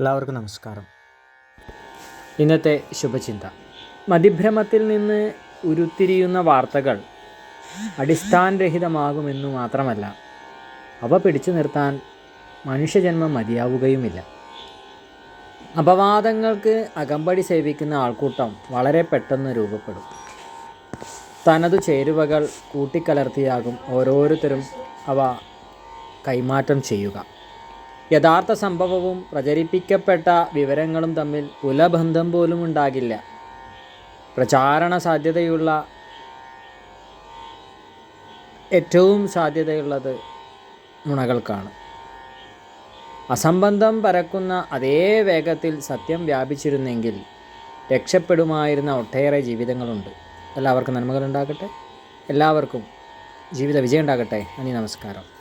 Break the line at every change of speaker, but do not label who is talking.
എല്ലാവർക്കും നമസ്കാരം. ഇന്നത്തെ ശുഭചിന്ത. മതിഭ്രമത്തിൽ നിന്ന് ഉരുത്തിരിയുന്ന വാർത്തകൾ അടിസ്ഥാനരഹിതമാകുമെന്നു മാത്രമല്ല അവ പിടിച്ചു നിർത്താൻ മനുഷ്യജന്മം മതിയാവുകയുമില്ല. അപവാദങ്ങൾക്ക് അകമ്പടി സേവിക്കുന്ന ആൾക്കൂട്ടം വളരെ പെട്ടെന്ന് രൂപപ്പെടും. തനതു ചേരുവകൾ കൂട്ടിക്കലർത്തിയാകും ഓരോരുത്തരും അവ കൈമാറ്റം ചെയ്യുക. യഥാർത്ഥ സംഭവവും പ്രചരിപ്പിക്കപ്പെട്ട വിവരങ്ങളും തമ്മിൽ കുലബന്ധം പോലും ഉണ്ടാകില്ല. പ്രചാരണ സാധ്യതയുള്ള ഏറ്റവും സാധ്യതയുള്ളത് നുണകൾക്കാണ്. അസംബന്ധം പരക്കുന്ന അതേ വേഗത്തിൽ സത്യം വ്യാപിച്ചിരുന്നെങ്കിൽ രക്ഷപ്പെടുമായിരുന്ന ഒട്ടേറെ ജീവിതങ്ങളുണ്ട്. എല്ലാവർക്കും നന്മകളുണ്ടാകട്ടെ. എല്ലാവർക്കും ജീവിത വിജയം ഉണ്ടാകട്ടെ നന്ദി നമസ്കാരം.